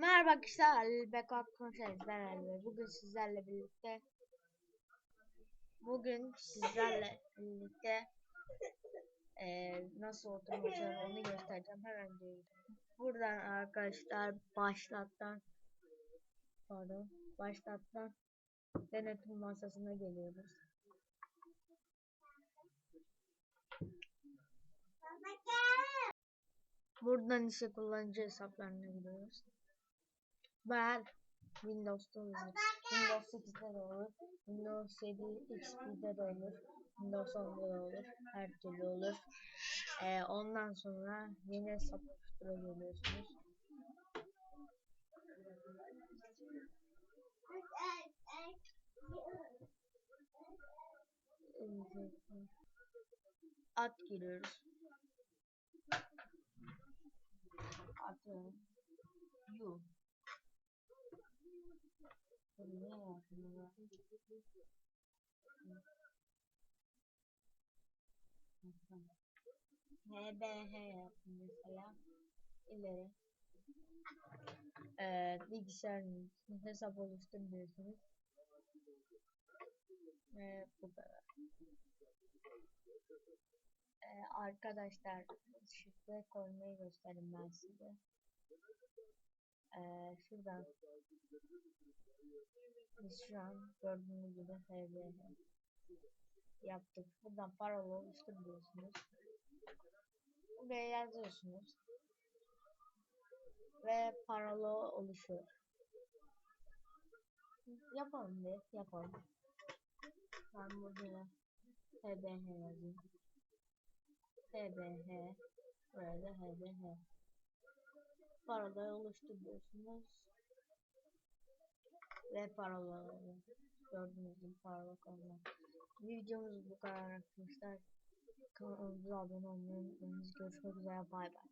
Merhaba arkadaşlar, Backup Konuşarız ben Ali. Bugün sizlerle birlikte Bugün sizlerle birlikte eee, nasıl oturma açılır onu göstereceğim hemen diyorum. Buradan arkadaşlar başlattan pardon başlattan denetim masasına geliyoruz. Buradan ise kullanıcı hesaplarına gidiyoruz. Ben Windows'ta olur. Windows 8'de de olur. Windows 7 XP'de de olur. Windows 10'da da olur. Her türlü olur. Ee, ondan sonra yeni hesap oluşturabiliyorsunuz. At giriyoruz. Atıyorum. You. HBH yaptım mesela. İleri. Ee, bilgisayarın hesap oluşturmuyorsunuz. Ee, bu kadar. Ee, arkadaşlar şifre koymayı göstereyim ben size. Ee, şuradan biz şu an gördüğünüz gibi HBH yaptık. Buradan parola oluşturuyorsunuz. Buraya yazıyorsunuz. Ve parola oluşuyor. Yapalım bir, yapalım. Ben burada HBH yazayım. HBH da HBH Parolayı oluşturuyorsunuz. Ve parola gördüğünüz gibi parola konular. Videomuz bu kadar arkadaşlar. Kanalımıza abone olmayı unutmayın. Görüşmek üzere bay bay.